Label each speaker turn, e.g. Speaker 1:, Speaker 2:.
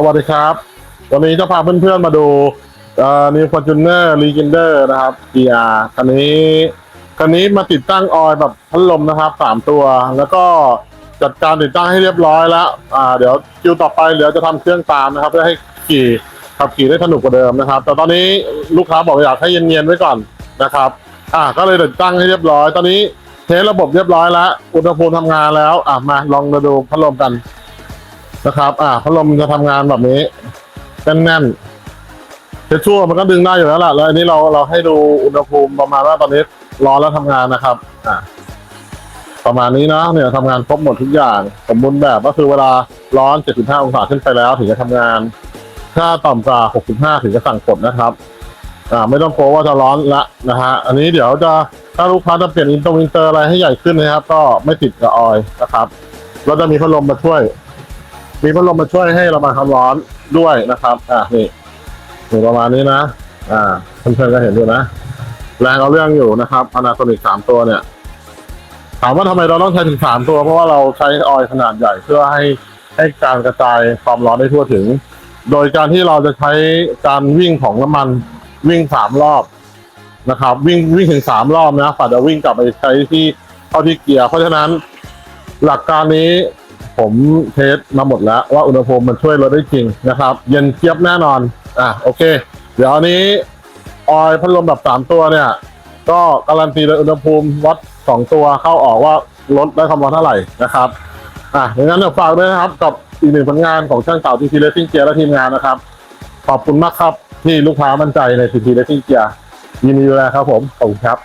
Speaker 1: สวัสดีครับ วันนี้จะพาเพื่อนๆมาดูนิวฟอร์จูเนอร์รีเจนเดอร์นะครับ GR คันนี้ คันนี้มาติดตั้งออยแบบพัดลมนะครับสามตัว แล้วก็จัดการติดตั้งให้เรียบร้อยแล้ว อ่า เดี๋ยวคิวต่อไปเดี๋ยวจะทำเครื่องตามนะครับ เพื่อให้ขี่ขับขี่ได้สนุกกว่าเดิมนะครับ แต่ตอนนี้ลูกค้าบอกอยากให้เย็นๆไว้ก่อนนะครับ อ่า ก็เลยติดตั้งให้เรียบร้อย ตอนนี้เทสระบบเรียบร้อยแล้ว อุณหภูมิทำงานแล้ว อะมาลองมาดูพัดลมกัน นะครับ อ่าพัดลมจะทำงานแบบนี้แน่นๆเทชั่วมันก็ดึงได้อยู่แล้วล่ะแล้วอันนี้เราเราให้ดูอุณหภูมิประมาณว่าตอนนี้ร้อนแล้วทำงานนะครับ อ่าประมาณนี้นะเนี่ยทำงานครบหมดทุกอย่างสมบูรณ์แบบก็คือเวลาร้อน 75 องศาขึ้นไปแล้วถึงจะทำงาน ถ้าต่ำกว่า 65 ถึงจะสั่งกดนะครับ อ่า ไม่ต้องกลัวว่าจะร้อนละนะฮะ อันนี้เดี๋ยวจะถ้าลูกค้าจะเปลี่ยนอินเตอร์วินเตอร์อะไรให้ใหญ่ขึ้นนะครับ ก็ไม่ติดกับออยนะครับ เราจะมีพัดลมมาช่วย มีพัดลมมาช่วยให้ระบายความร้อนด้วยนะครับ อ่านี่นี่ประมาณนี้นะ อ่าเพื่อนๆก็เห็นอยู่นะ แรงเอาเรื่องอยู่นะครับ Panasonic สามตัวเนี่ย ถามว่าทำไมเราต้องใช้ถึงสามตัว เพราะว่าเราใช้ออยล์ขนาดใหญ่เพื่อให้ให้การกระจายความร้อนได้ทั่วถึง โดยการที่เราจะใช้การวิ่งของน้ำมันวิ่งสามรอบนะครับ วิ่งวิ่งถึงสามรอบนะฝ่าจะวิ่งกลับไปใช้ที่เข้าที่เกียร์เพราะฉะนั้นหลักการนี้ ผมเทสมาหมดแล้วว่าอุณหภูมิมันช่วยลดได้จริงนะครับ เย็นเจี๊ยบแน่นอน อะโอเค เดี๋ยวอันนี้ออยพัดลมแบบสามตัวเนี่ย ก็การันตีโดยอุณหภูมิวัดสองตัวเข้าออกว่าลดได้ความร้อนเท่าไหร่นะครับอะอย่างนั้นเดี๋ยวฝากด้วยนะครับ กับอีกหนึ่งผลงานของช่างเต่าทีทีเลสซิ่งเกียร์และทีมงานนะครับ ขอบคุณมากครับที่ลูกค้ามั่นใจในทีทีเลสซิ่งเกียร์ยินดีดูแลครับผมขอบคุณครับ